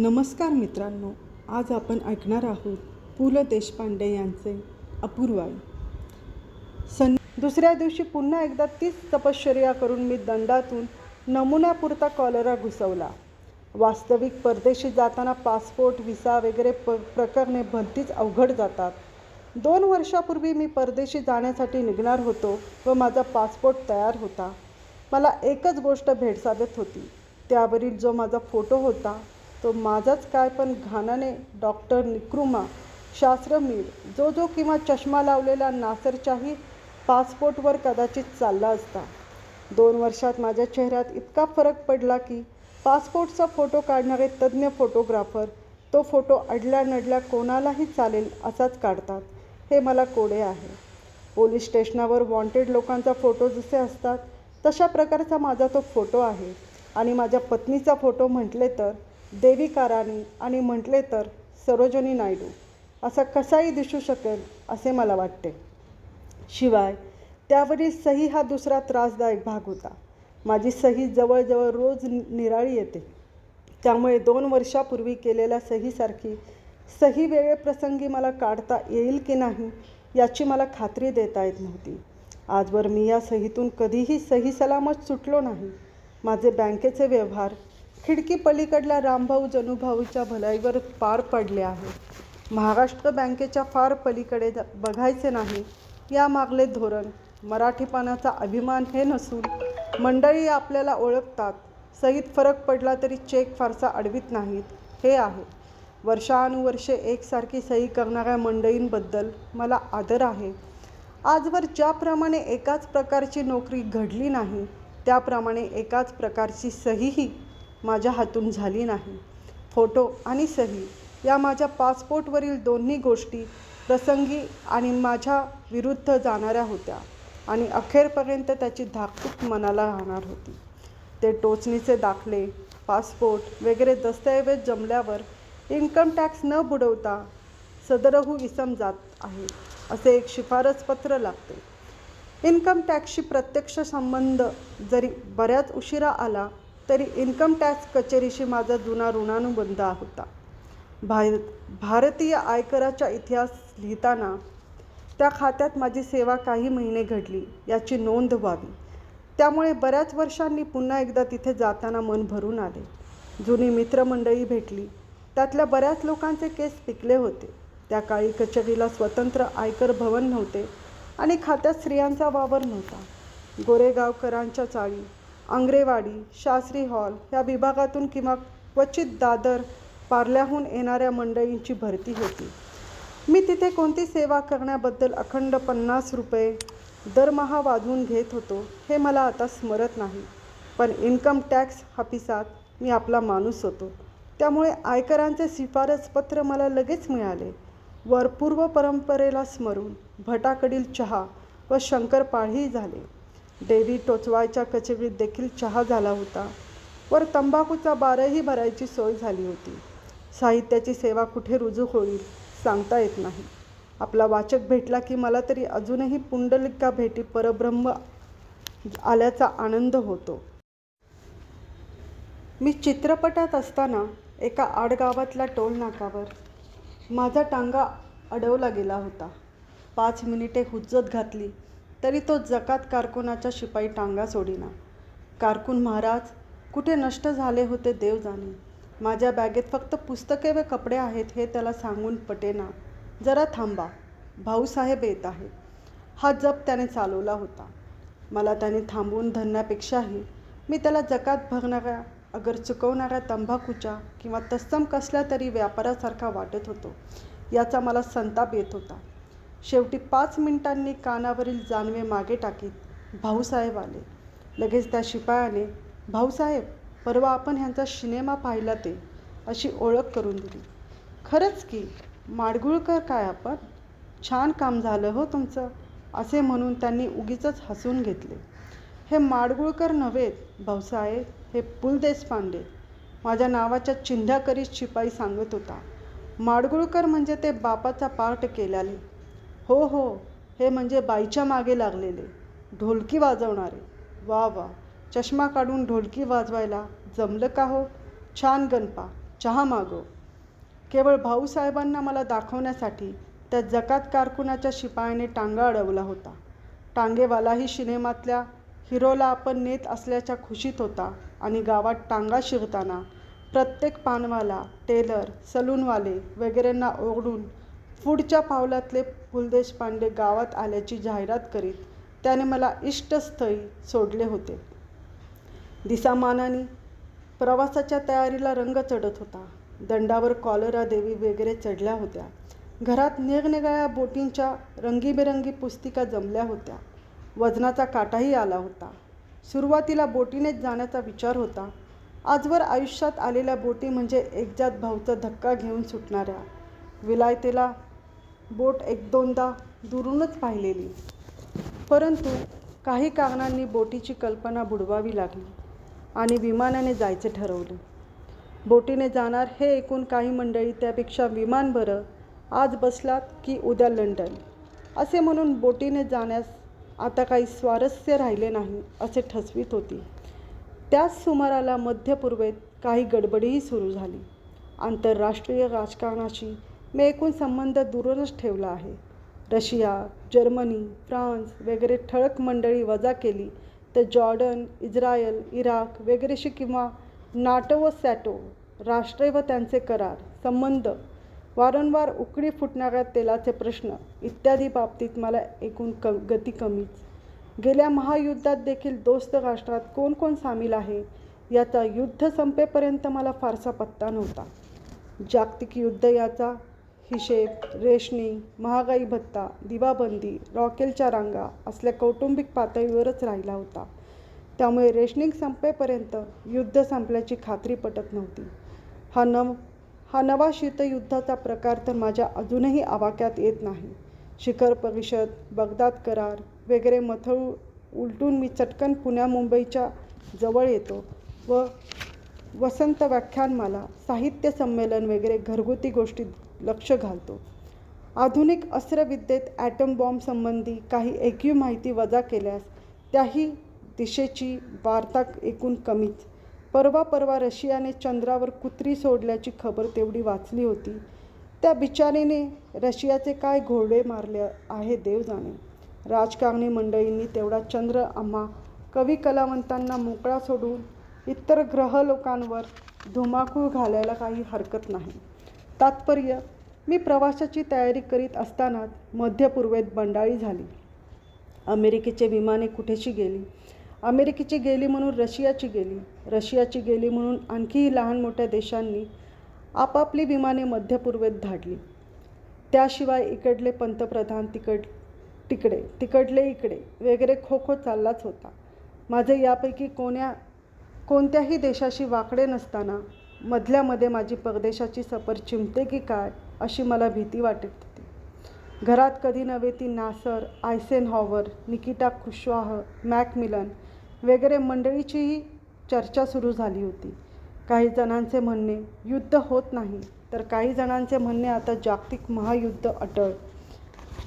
नमस्कार मित्रांनो आज आपण ऐकणार आहोत पु ल देशपांडे यांचे अपूर्वाई सन दुसऱ्या दिवशी पुन्हा एकदा तीच तपश्चर्या करून मी दंडातून नमुन्यापुरता कॉलरा घुसवला. वास्तविक परदेशी जाताना पासपोर्ट व्हिसा वगैरे प प्रकरणे भलतीच अवघड जातात. दोन वर्षापूर्वी मी परदेशी जाण्यासाठी निघणार होतो व माझा पासपोर्ट तयार होता. मला एकच गोष्ट भेडसावत होती. त्यावरील जो माझा फोटो होता तो माझाच काय पण घाणाने डॉक्टर निक्रुमा शास्त्रमीर जो जो किंवा चष्मा लावलेला नासरच्याही पासपोर्टवर कदाचित चालला असता. दोन वर्षात माझ्या चेहऱ्यात इतका फरक पडला की पासपोर्टचा फोटो काढणारे तज्ज्ञ फोटोग्राफर तो फोटो अडल्या नडल्या कोणालाही चालेल असाच काढतात. हे मला कोडे आहे. पोलीस स्टेशनावर वॉन्टेड लोकांचा फोटो जसे असतात तशा प्रकारचा माझा तो फोटो आहे. आणि माझ्या पत्नीचा फोटो म्हटले तर देविका राणी आणि म्हटले तर सरोजनी नायडू. असा कसाही दिसू शकेल असे मला वाटते. शिवाय त्यावरील सही हा दुसरा त्रासदायक भाग होता. माझी सही जवळजवळ रोज नि- निराळी येते. त्यामुळे दोन वर्षापूर्वी केलेल्या सहीसारखी सही वेळेप्रसंगी मला काढता येईल की नाही याची मला खात्री देता येत नव्हती. आजवर मी या सहीतून कधीही सही सलामत सुटलो नाही. माझे बँकेचे व्यवहार खिडकी पलीकडल्या रामभाऊ जनुभाऊच्या भलाईवर पार पडले आहे महाराष्ट्र बँकेच्या फार पलीकडे बघायचे नाही. यामागले धोरण. मराठीपणाचा अभिमान हे नसून मंडळी आपल्याला ओळखतात. सहीत फरक पडला तरी चेक फारसा अडवित नाहीत. हे आहे. वर्षानुवर्षे एकसारखी सही करणाऱ्या मंडळींबद्दल मला आदर आहे. आजवर ज्याप्रमाणे एकाच प्रकारची नोकरी घडली नाही त्याप्रमाणे एकाच प्रकारची सहीही माझ्या हातून झाली नाही. फोटो आणि सही या माझ्या पासपोर्टवरील दोन्ही गोष्टी प्रसंगी आणि माझ्या विरुद्ध जाणाऱ्या होत्या आणि अखेरपर्यंत त्याची धाकधूक मनाला राहणार होती. ते टोचणीचे दाखले पासपोर्ट वगैरे दस्तऐवज जमल्यावर इन्कम टॅक्स न बुडवता सदरहू इसम जात आहे असे एक शिफारस पत्र लागते. इन्कम टॅक्सशी प्रत्यक्ष संबंध जरी बऱ्याच उशिरा आला तरी इन्कम टॅक्स कचेरीशी माझा जुना ऋणानुबंध होता. भारत भारतीय आयकराचा इतिहास लिहिताना त्या खात्यात माझी सेवा काही महिने घडली याची नोंद व्हावी. त्यामुळे बऱ्याच वर्षांनी पुन्हा एकदा तिथे जाताना मन भरून आले. जुनी मित्रमंडळी भेटली. त्यातल्या बऱ्याच लोकांचे केस पिकले होते. त्या काळी कचेरीला स्वतंत्र आयकर भवन नव्हते आणि खात्यात स्त्रियांचा वावर नव्हता. गोरेगावकरांच्या चाळी आंग्रेवाडी शास्त्री हॉल या विभागातून किंवा क्वचित दादर पार्ल्याहून येणाऱ्या मंडळींची भरती होती. मी तिथे कोणती सेवा करण्याबद्दल अखंड पन्नास रुपये दरमहा वाढवून घेत होतो हे मला आता स्मरत नाही. पण इन्कम टॅक्स हापिसात मी आपला माणूस होतो. त्यामुळे आयकरांचे शिफारसपत्र मला लगेच मिळाले. वर पूर्व परंपरेला स्मरून भटाकडील चहा व शंकरपाळही झाले. डेरी टोचवायच्या कचेरीत देखील चहा झाला होता. वर तंबाखूचा बारही भरायची सोय झाली होती. साहित्याची सेवा कुठे रुजू होईल सांगता येत नाही. आपला वाचक भेटला की मला तरी अजूनही पुंडलिका भेटी परब्रह्म आल्याचा आनंद होतो. मी चित्रपटात असताना एका आडगावातल्या टोलनाकावर माझा टांगा अडवला गेला होता. पाच मिनिटे हुज्जत घातली. तरी तो जकात कारकुनाच्या शिपाई टांगा सोडीना. कारकून महाराज कुठे नष्ट झाले होते देव जाणे. माझ्या बॅगेत फक्त पुस्तके व कपडे आहेत हे त्याला सांगून पटेना जरा थांबा भाऊसाहेब येत आहेत. हा जप त्याने चालवला होता. मला त्याने थांबवून धरण्यापेक्षाही मी त्याला जकात भरणाऱ्या अगर चुकवणाऱ्या तंबाखूच्या किंवा तत्सम कसल्या तरी व्यापारासारखा वाटत होतो याचा मला संताप येत होता. शेवटी पाच मिनिटांनी कानावरील जानवे मागे टाकीत भाऊसाहेब आले. लगेच त्या शिपायाने भाऊसाहेब परवा आपण ह्यांचा सिनेमा पाहिला ते अशी ओळख करून दिली. खरंच की माडगुळकर काय आपण? छान काम झालं हो तुमचं असे म्हणून त्यांनी उगीच हसून घेतले. हे माडगुळकर नव्हेत भाऊसाहेब हे पुल देशपांडे माझ्या नावाच्या चिंध्या करीत शिपाई सांगत होता. माडगुळकर म्हणजे ते बापाचा पार्ट केल्याले हो हो. हे म्हणजे बाईच्या मागे लागलेले. ढोलकी वाजवणारे. वा वा. चष्मा काढून ढोलकी वाजवायला जमलं का हो? छान गणपा. चहा मागव. केवळ भाऊसाहेबांना मला दाखवण्यासाठी त्या जकात कारकुनाच्या शिपायाने टांगा अडवला होता. टांगेवालाही सिनेमातल्या हिरोला आपण नेत असल्याच्या खुशीत होता आणि गावात टांगा शिरताना प्रत्येक पानवाला टेलर सलूनवाले वगैरेंना ओरडून पुढच्या पावलातले पु ल देशपांडे गावात आल्याची जाहिरात करीत त्याने मला इष्टस्थळी सोडले होते. दिसामानाने प्रवासाच्या तयारीला रंग चढत होता. दंडावर कॉलरा देवी वगैरे चढल्या होत्या. घरात निरनिराळ्या बोटींच्या रंगीबेरंगी पुस्तिका जमल्या होत्या. वजनाचा काटाही आला होता. सुरुवातीला बोटीनेच जाण्याचा विचार होता. आजवर आयुष्यात आलेल्या बोटी म्हणजे एकजात भाऊचा धक्का घेऊन सुटणाऱ्या. विलायतेला बोट एक दोनदा दुरूनच पाहिलेली. परंतु काही कारणांनी बोटीची कल्पना बुडवावी लागली आणि विमानाने जायचे ठरवले. बोटीने जाणार हे ऐकून काही मंडळी त्यापेक्षा विमान बरं आज बसलात की उद्या लंडन. असे म्हणून बोटीने जाण्यास आता काही स्वारस्य राहिले नाही असे ठसवीत होती. त्याच सुमाराला मध्यपूर्वेत काही गडबडीही सुरू झाली. आंतरराष्ट्रीय राजकारणाशी मी एकूण संबंध दूरच ठेवला आहे. रशिया जर्मनी फ्रान्स वगैरे ठळक मंडळी वजा केली तर जॉर्डन इस्रायल इराक वगैरेशी किंवा नाटो व सॅटो राष्ट्रे व त्यांचे करार संबंध वारंवार उकळी फुटणाऱ्या तेलाचे प्रश्न इत्यादी बाबतीत मला एकूण क गती कमीच. गेल्या महायुद्धात देखील दोस्त राष्ट्रात कोण कोण सामील आहे याचा युद्ध संपेपर्यंत मला फारसा पत्ता नव्हता. जागतिक युद्ध याचा हिशेब रेशनिंग महागाई भत्ता दिवाबंदी रॉकेलच्या रांगा असल्या कौटुंबिक पातळीवरच राहिला होता. त्यामुळे रेशनिंग संपेपर्यंत युद्ध संपल्याची खात्री पटत नव्हती. हा नव हा नवा शीतयुद्धाचा प्रकार तर माझ्या अजूनही आवाक्यात येत नाही. शिखर परिषद बगदाद करार वगैरे मथळू उलटून मी चटकन पुण्या मुंबईच्या जवळ येतो व वसंत व्याख्यानमाला साहित्य संमेलन वगैरे घरगुती गोष्टीत लक्ष घालतो. आधुनिक अस्त्रविद्येत ॲटम बॉम्बसंबंधी काही ऐकीव माहिती वजा केल्यास त्याही दिशेची वार्ता एकूण कमीच. परवा परवा रशियाने चंद्रावर कुत्री सोडल्याची खबर तेवढी वाचली होती. त्या बिचारीने रशियाचे काय घोडे मारले आहे देव जाणे. राजकारणी मंडळींनी तेवढा चंद्र आम्हा कवी कलावंतांना मोकळा सोडून इतर ग्रह लोकांवर धुमाकूळ घालायला काही हरकत नाही. तात्पर्य मी प्रवासाची तयारी करीत असतानाच मध्यपूर्वेत बंडाळी झाली. अमेरिकेचे विमाने कुठेशी गेली? अमेरिकेची गेली म्हणून रशियाची गेली. रशियाची गेली म्हणून आणखीही लहान मोठ्या देशांनी आपापली विमाने मध्यपूर्वेत धाडली. त्याशिवाय इकडले पंतप्रधान तिकड तिकडे तिकडले इकडे वगैरे खो खो चाललाच होता. माझे यापैकी कोण्या कोणत्याही देशाशी वाकडे नसताना मधल्यामध्ये माझी परदेशाची सफर चिमते की काय अशी मला भीती वाटत होती. घरात कधी नव्हे ती नासर आयसेन हॉवर निकिटा खुशवाह मॅकमिलन वगैरे मंडळीचीही चर्चा सुरू झाली होती. काही जणांचे म्हणणे युद्ध होत नाही तर काही जणांचे म्हणणे आता जागतिक महायुद्ध अटळ.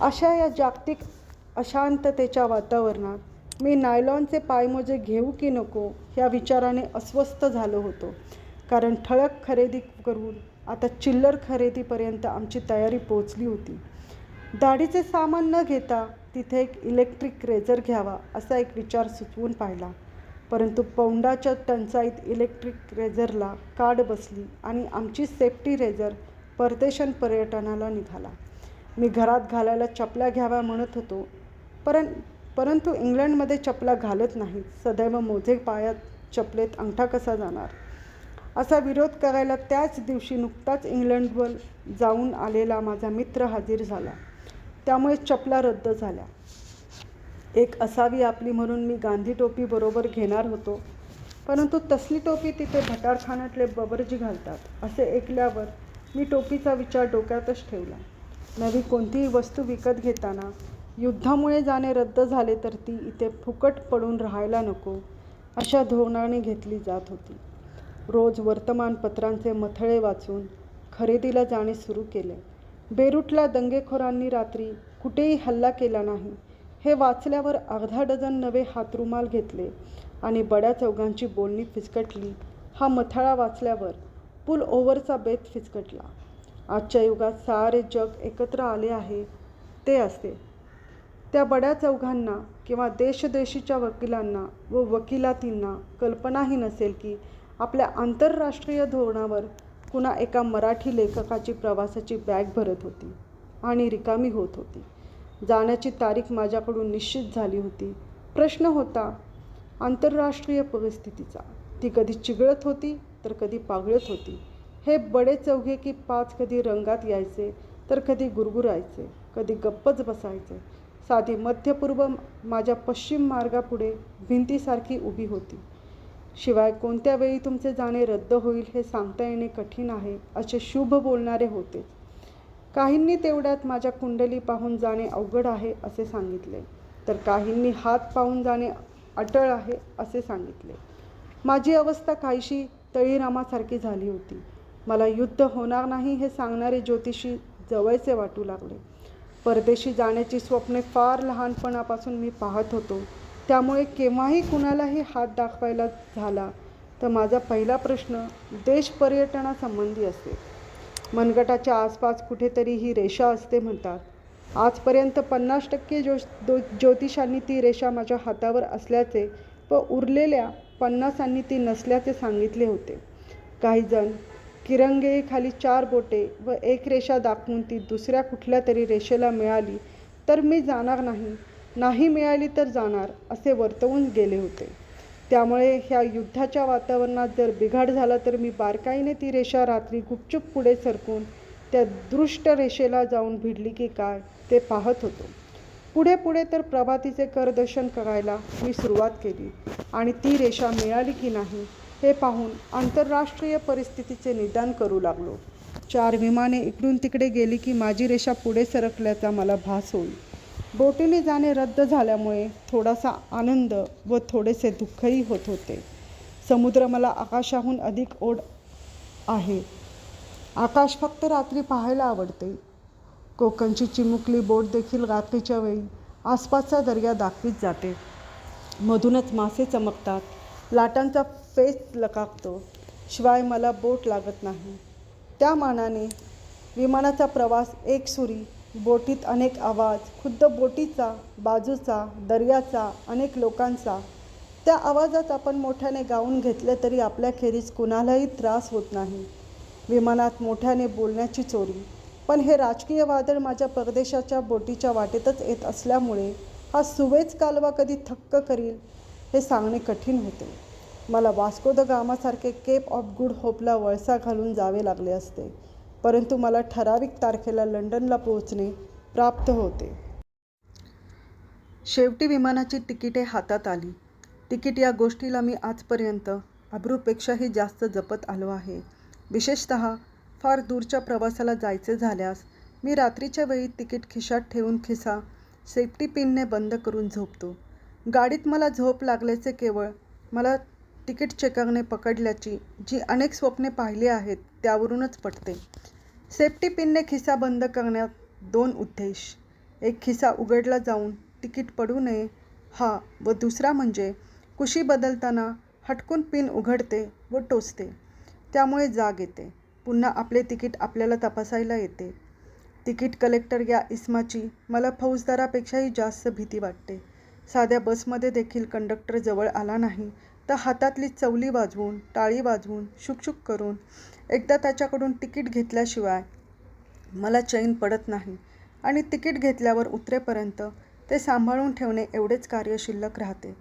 अशा या जागतिक अशांततेच्या वातावरणात मी नायलॉनचे पायमोजे घेऊ की नको ह्या विचाराने अस्वस्थ झालो होतो. कारण ठळक खरेदी करून आता चिल्लर खरेदीपर्यंत आमची तयारी पोचली होती. दाढीचे सामान न घेता तिथे एक इलेक्ट्रिक रेझर घ्यावा असा एक विचार सुचवून पाहिला. परंतु पौंडाच्या टंचाईत इलेक्ट्रिक रेझरला काड बसली आणि आमची सेफ्टी रेझर परदेशन पर्यटनाला निघाला. मी घरात घालायला चपल्या घ्याव्या म्हणत होतो परं परंतु इंग्लंडमध्ये चपला घालत नाहीत सदैव मोजे पायात चपलेत अंगठा कसा जाणार? असा विरोध करायला त्याच दिवशी नुकताच इंग्लंडवर जाऊन आलेला माझा मित्र हजर झाला. त्यामुळे चपला रद्द झाल्या. एक असावी आपली म्हणून मी गांधी टोपी बरोबर घेणार होतो. परंतु तसली टोपी तिथे भटारखान्यातले बबरजी घालतात असे ऐकल्यावर मी टोपीचा विचार डोक्यातच ठेवला. नवी कोणतीही वस्तू विकत घेताना युद्धामुळे जाणे रद्द झाले तर ती इथे फुकट पडून राहायला नको अशा धोरणाने घेतली जात होती. रोज वर्तमानपत्रांचे मथळे वाचून खरेदीला जाणे सुरू केले. बेरूटला दंगेखोरांनी रात्री कुठेही हल्ला केला नाही हे वाचल्यावर अर्धा डझन नवे हातरुमाल घेतले आणि बड्या चौघांची बोलणी फिसकटली. हा मथळा वाचल्यावर पुल ओव्हरचा बेत फिसकटला. आजच्या युगात सारे जग एकत्र आले आहे ते असते त्या बड्या चौघांना किंवा देशदेशीच्या वकिलांना व वकिलातींना कल्पनाही नसेल की आपल्या आंतरराष्ट्रीय धोरणावर कुणा एका मराठी लेखकाची प्रवासाची बॅग भरत होती आणि रिकामी होत होती. जाण्याची तारीख माझ्याकडून निश्चित झाली होती. प्रश्न होता आंतरराष्ट्रीय परिस्थितीचा. ती कधी चिघळत होती तर कधी पागळत होती. हे बडे चौघे की पाच कधी रंगात यायचे तर कधी गुरगुरायचे कधी गप्पच बसायचे. साधी मध्यपूर्व माझ्या पश्चिम मार्गापुढे भिंतीसारखी उभी होती. शिवाय कोणत्या वेळी तुमचे जाणे रद्द होईल हे सांगता येणे कठीण आहे असे शुभ बोलणारे होते. काहींनी तेवढ्यात माझ्या कुंडली पाहून जाणे अवघड आहे असे सांगितले. तर काहींनी हात पाहून जाणे अटळ आहे असे सांगितले. माझी अवस्था काहीशी तळीरामासारखी झाली होती. मला युद्ध होणार नाही हे सांगणारे ज्योतिषी जवळचे वाटू लागले. परदेशी जाण्याची स्वप्ने फार लहानपणापासून मी पाहत होतो. त्यामुळे केव्हाही कुणालाही हात दाखवायला झाला तर माझा पहिला प्रश्न देश पर्यटनासंबंधी असेल मनगटाच्या आसपास कुठेतरी ही रेषा असते म्हणतात. आजपर्यंत पन्नास टक्के ज्यो दो ज्योतिषांनी ती रेषा माझ्या हातावर असल्याचे व उरलेल्या पन्नासांनी ती नसल्याचे सांगितले होते. काहीजण किरंगेखाली चार बोटे व एक रेषा दाखवून ती दुसऱ्या कुठल्या तरी रेषेला मिळाली तर मी जाणार नाही नाही मिळाली तर जाणार असे वर्तवून गेले होते. त्यामुळे ह्या युद्धाच्या वातावरणात जर बिघाड झाला तर मी बारकाईने ती रेषा रात्री गुपचूप पुढे सरकून त्या दृष्ट रेषेला जाऊन भिडली की काय ते पाहत होतो. पुढे पुढे तर प्रभातीचे करदर्शन करायला मी सुरुवात केली आणि ती रेषा मिळाली की नाही हे पाहून आंतरराष्ट्रीय परिस्थितीचे निदान करू लागलो. चार विमाने इकडून तिकडे गेली की माझी रेषा पुढे सरकल्याचा मला भास होईल. बोटीने जाणे रद्द झाल्यामुळे थोडासा आनंद व थोडेसे दुःखही होत होते. समुद्र मला आकाशाहून अधिक ओढ आहे. आकाश फक्त रात्री पाहायला आवडते. कोकणची चिमुकली बोट देखील रात्रीच्या वेळी आसपासचा दर्या दाखवीत जाते. मधूनच मासे चमकतात. लाटांचा फेस लकाकतो शिवाय मला बोट लागत नाही. त्या मानाने विमानाचा प्रवास एकसुरी बोटीत अनेक आवाज खुद्द बोटीचा बाजूचा दर्याचा अनेक लोकांचा. त्या आवाजात आपण मोठ्याने गाऊन घेतले तरी आपल्याखेरीज कुणालाही त्रास होत नाही. विमानात मोठ्याने बोलण्याची चोरी. पण हे राजकीय वादळ माझ्या परदेशाच्या बोटीच्या वाटेतच येत असल्यामुळे हा सुवेज कालवा कधी थक्क करील हे सांगणे कठीण होते. मला वास्को द गामासारखे केप ऑफ गुड होपला वळसा घालून जावे लागले असते. परंतु मला ठराविक तारखेला लंडनला पोहोचणे प्राप्त होते. शेवटी विमानाची तिकिटे हातात आली. तिकीट या गोष्टीला मी आजपर्यंत अब्रूपेक्षाही जास्त जपत आलो आहे. विशेषत फार दूरच्या प्रवासाला जायचे झाल्यास मी रात्रीच्या वेळी तिकीट खिशात ठेवून खिसा सेफ्टी पिनने बंद करून झोपतो. गाडीत मला झोप लागल्याचे केवळ मला तिकीट चेकांगने पकडल्याची जी अनेक स्वप्ने पाहिली आहेत त्यावरूनच पटते. सेफ्टी पिनने खिसा बंद करण्यात दोन उद्देश. एक खिसा उघडला जाऊन तिकीट पडू नये. हा व दुसरा म्हणजे कुशी बदलताना हटकून पिन उघडते व टोचते. त्यामुळे जाग येते. पुन्हा आपले तिकीट आपल्याला तपासायला येते. तिकीट कलेक्टर या इस्माची मला फौजदारापेक्षाही जास्त भीती वाटते. साध्या बसमध्ये देखील कंडक्टर जवळ आला नाही. तर हातातली चवली वाजवून टाळी वाजवून शुकशुक करून एकदा त्याच्याकडून तिकीट घेतल्याशिवाय मला चैन पडत नाही आणि तिकीट घेतल्यावर उतरेपर्यंत ते सांभाळून ठेवणे एवढेच कार्य शिल्लक राहते.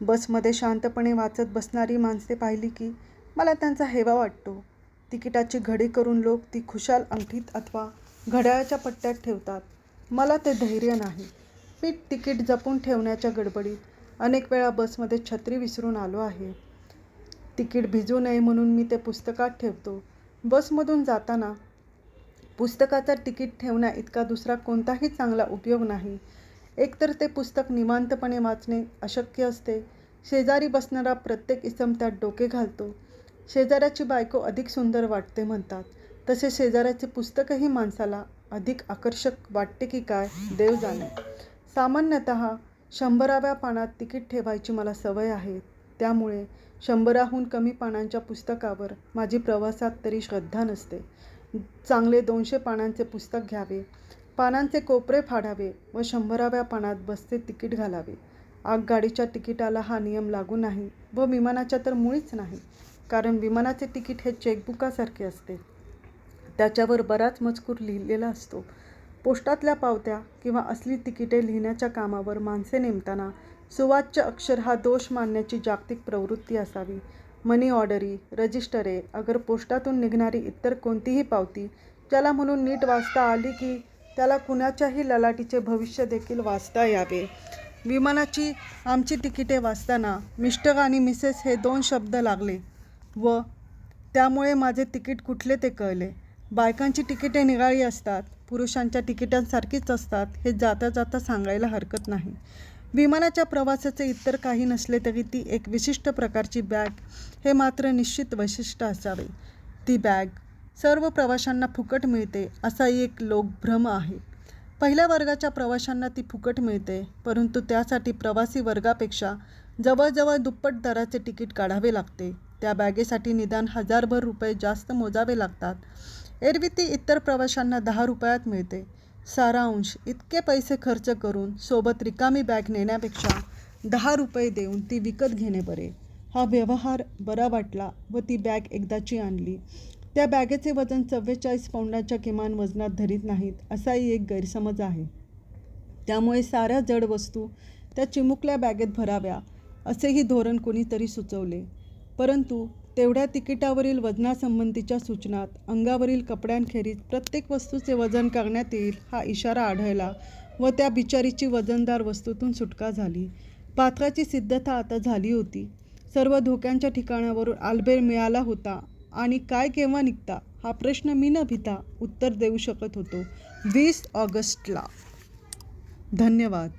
बसमध्ये शांतपणे वाचत बसणारी माणसे पाहिली की मला त्यांचा हेवा वाटतो. तिकिटाची घडी करून लोक ती खुशाल अंगठीत अथवा घड्याळाच्या पट्ट्यात ठेवतात. मला ते धैर्य नाही. मी तिकीट जपून ठेवण्याच्या गडबडीत अनेक वेळा बसमध्ये छत्री विसरून आलो आहे. तिकीट भिजू नये म्हणून मी ते पुस्तकात ठेवतो. बसमधून जाताना पुस्तकाचा तिकीट ठेवण्या इतका दुसरा कोणताही चांगला उपयोग नाही. एकतर ते पुस्तक निवांतपणे वाचणे अशक्य असते. शेजारी बसणारा प्रत्येक इसम त्यात डोके घालतो. शेजाऱ्याची बायको अधिक सुंदर वाटते म्हणतात. तसे शेजाऱ्याचे पुस्तकही माणसाला अधिक आकर्षक वाटते की काय? देव जाणे. सामान्यतः शंभराव्या पानात तिकीट ठेवायची मला सवय आहे. त्यामुळे शंभराहून कमी पानांच्या पुस्तकावर माझी प्रवासात तरी श्रद्धा नसते. चांगले दोनशे पानांचे पुस्तक घ्यावे पानांचे कोपरे फाडावे व शंभराव्या पानात बसचे तिकीट घालावे. आगगाडीच्या तिकिटाला हा नियम लागू नाही व विमानाच्या तर मुळीच नाही कारण विमानाचे तिकीट हे चेकबुकासारखे असते. त्याच्यावर बराच मजकूर लिहिलेला असतो. पोस्टातल्या पावत्या किंवा असली तिकिटे लिहिण्याच्या कामावर माणसे नेमताना सुवाच्य अक्षर हा दोष मानण्याची जागतिक प्रवृत्ती असावी. मनी ऑर्डरी रजिस्टरे अगर पोस्टातून निघणारी इतर कोणतीही पावती ज्याला म्हणून नीट वाचता आली की त्याला कुणाच्याही ललाटीचे भविष्य देखील वाचता यावे. विमानाची आमची तिकिटे वाचताना मिस्टर आणि मिसेस हे दोन शब्द लागले. व त्यामुळे माझे तिकीट कुठले ते कळले. बायकांची तिकिटे निराळी असतात. पुरुषांच्या तिकिटांसारखीच असतात. हे जाता जाता सांगायला हरकत नाही. विमानाच्या प्रवासाचे इतर काही नसले तरी ती एक विशिष्ट प्रकारची बॅग हे मात्र निश्चित वैशिष्ट्य असावे. ती बॅग सर्व प्रवाशांना फुकट मिळते असा एक लोकभ्रम आहे. पहिल्या वर्गाच्या प्रवाशांना ती फुकट मिळते परंतु त्यासाठी प्रवासी वर्गापेक्षा जवळजवळ दुप्पट दराचे तिकीट काढावे लागते. त्या बॅगेसाठी निदान हजारभर रुपये जास्त मोजावे लागतात. एरवी ती इतर प्रवाशांना दहा रुपयात मिळते. सारांश इतके पैसे खर्च करून सोबत रिकामी बॅग नेण्यापेक्षा दहा रुपये देऊन ती विकत घेणे बरे. हा व्यवहार बरा वाटला व ती बॅग एकदाची आणली. त्या बॅगेचे वजन चव्वेचाळीस पौंडाच्या किमान वजनात धरीत नाहीत असाही एक गैरसमज आहे. त्यामुळे साऱ्या जड वस्तू त्या चिमुकल्या बॅगेत भराव्या असेही धोरण कोणीतरी सुचवले. परंतु तेवढ्या तिकिटावरील वजनासंबंधीच्या सूचनात अंगावरील कपड्यांखेरीज प्रत्येक वस्तूचे वजन करण्यात येईल हा इशारा आढळला व त्या बिचारीची वजनदार वस्तूतून सुटका झाली. पात्राची सिद्धता आता झाली होती. सर्व धोक्यांच्या ठिकाणावरून आलबेर मिळाला होता आणि काय केव्हा निघता हा प्रश्न मी न भिता उत्तर देऊ शकत होतो. वीस ऑगस्टला. धन्यवाद.